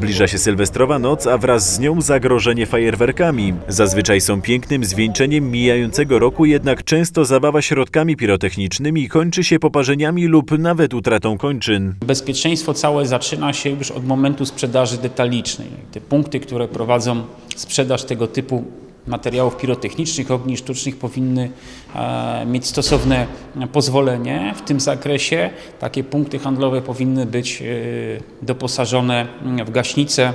Zbliża się sylwestrowa noc, a wraz z nią zagrożenie fajerwerkami. Zazwyczaj są pięknym zwieńczeniem mijającego roku, jednak często zabawa środkami pirotechnicznymi kończy się poparzeniami lub nawet utratą kończyn. Bezpieczeństwo całe zaczyna się już od momentu sprzedaży detalicznej. Te punkty, które prowadzą sprzedaż tego typu materiałów pirotechnicznych, ogni sztucznych powinny e, mieć stosowne pozwolenie w tym zakresie. Takie punkty handlowe powinny być e, doposażone w gaśnicę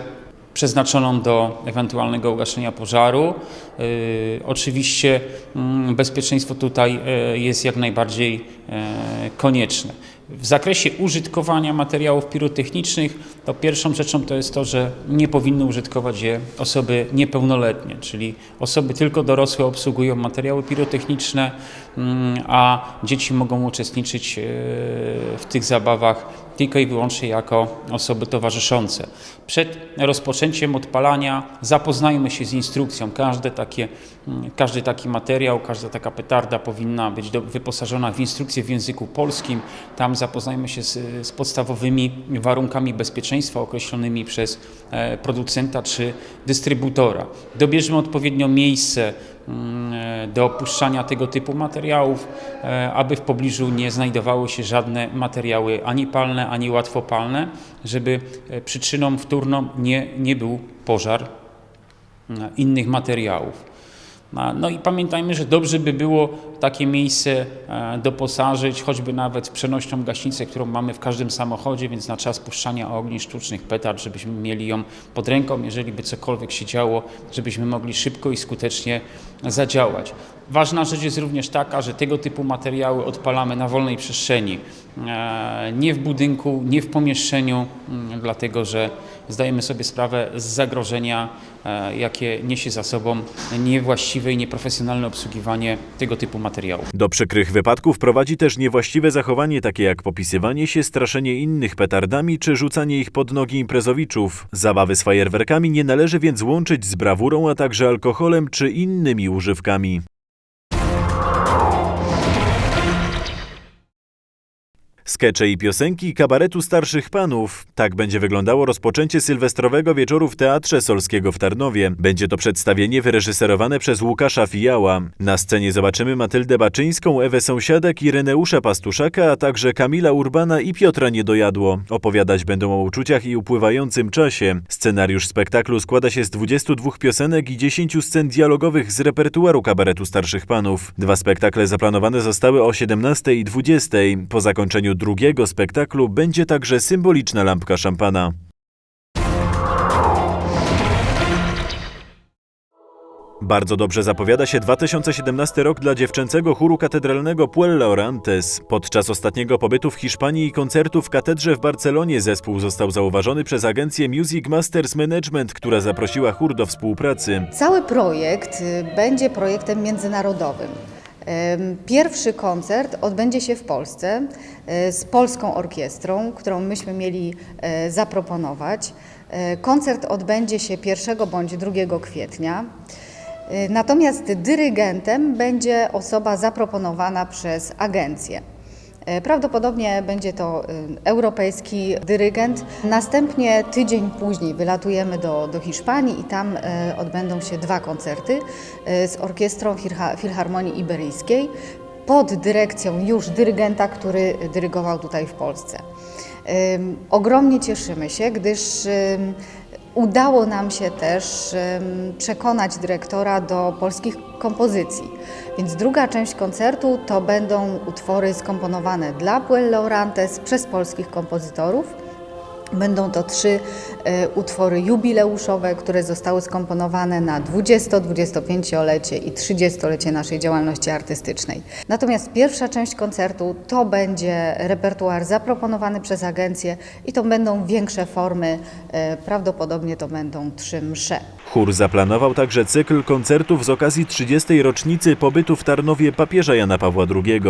przeznaczoną do ewentualnego ugaszenia pożaru. Yy, Oczywiście mm, bezpieczeństwo tutaj e, jest jak najbardziej e, konieczne. W zakresie użytkowania materiałów pirotechnicznych, to pierwszą rzeczą to jest to, że nie powinny użytkować je osoby niepełnoletnie, czyli osoby tylko dorosłe obsługują materiały pirotechniczne, mm, a dzieci mogą uczestniczyć e, w tych zabawach tylko i wyłącznie jako osoby towarzyszące. Przed rozpoczęciem odpalania zapoznajmy się z instrukcją. Każde takie, mm, każdy taki materiał, każda taka petarda powinna być do, wyposażona w instrukcję w języku polskim. Tam zapoznajmy się z, z podstawowymi warunkami bezpieczeństwa określonymi przez e, producenta czy dystrybutora. Dobierzmy odpowiednio miejsce mm, do opuszczania tego typu materiałów, e, aby w pobliżu nie znajdowały się żadne materiały ani palne, ani łatwopalne, żeby e, przyczyną wtórną nie, nie był pożar innych materiałów. No i pamiętajmy, że dobrze by było takie miejsce e, doposażyć, choćby nawet przenośną gaśnicę, którą mamy w każdym samochodzie, więc na czas puszczania ogni sztucznych petard, żebyśmy mieli ją pod ręką, jeżeli by cokolwiek się działo, żebyśmy mogli szybko i skutecznie zadziałać. Ważna rzecz jest również taka, że tego typu materiały odpalamy na wolnej przestrzeni, e, nie w budynku, nie w pomieszczeniu, mm, dlatego że zdajemy sobie sprawę z zagrożenia, e, jakie niesie za sobą niewłaściwe i nieprofesjonalne obsługiwanie tego typu materiałów. Do przykrych wypadków prowadzi też niewłaściwe zachowanie, takie jak popisywanie się, straszenie innych petardami czy rzucanie ich pod nogi imprezowiczów. Zabawy z fajerwerkami nie należy więc łączyć z brawurą, a także alkoholem czy innymi używkami. Skecze i piosenki kabaretu starszych panów. Tak będzie wyglądało rozpoczęcie sylwestrowego wieczoru w Teatrze Solskiego w Tarnowie. Będzie to przedstawienie wyreżyserowane przez Łukasza Fijała. Na scenie zobaczymy Matyldę Baczyńską, Ewę Sąsiadek, Ireneusza Pastuszaka, a także Kamila Urbana i Piotra Niedojadło. Opowiadać będą o uczuciach i upływającym czasie. Scenariusz spektaklu składa się z 22 piosenek i 10 scen dialogowych z repertuaru kabaretu starszych panów. Dwa spektakle zaplanowane zostały o 17 i 20. Po zakończeniu drugiego spektaklu będzie także symboliczna lampka szampana. Bardzo dobrze zapowiada się 2017 rok dla dziewczęcego chóru katedralnego Puella Orantes. Podczas ostatniego pobytu w Hiszpanii i koncertu w katedrze w Barcelonie zespół został zauważony przez agencję Music Masters Management, która zaprosiła chór do współpracy. Cały projekt y, będzie projektem międzynarodowym. Pierwszy koncert odbędzie się w Polsce y, z polską orkiestrą, którą myśmy mieli y, zaproponować. Y, Koncert odbędzie się 1 bądź 2 kwietnia. Natomiast dyrygentem będzie osoba zaproponowana przez agencję. E, Prawdopodobnie będzie to y, europejski dyrygent. Następnie tydzień później wylatujemy do, do Hiszpanii i tam e, odbędą się dwa koncerty e, z orkiestrą Filha- Filharmonii Iberyjskiej pod dyrekcją już dyrygenta, który dyrygował tutaj w Polsce. Ogromnie cieszymy się, gdyż udało nam się też przekonać dyrektora do polskich kompozycji. Więc druga część koncertu to będą utwory skomponowane dla Puella Orantes przez polskich kompozytorów. Będą to trzy e, utwory jubileuszowe, które zostały skomponowane na 20, 25-lecie i 30-lecie naszej działalności artystycznej. Natomiast pierwsza część koncertu to będzie repertuar zaproponowany przez agencję i to będą większe formy, e, prawdopodobnie to będą trzy msze. Chór zaplanował także cykl koncertów z okazji 30. rocznicy pobytu w Tarnowie papieża Jana Pawła II.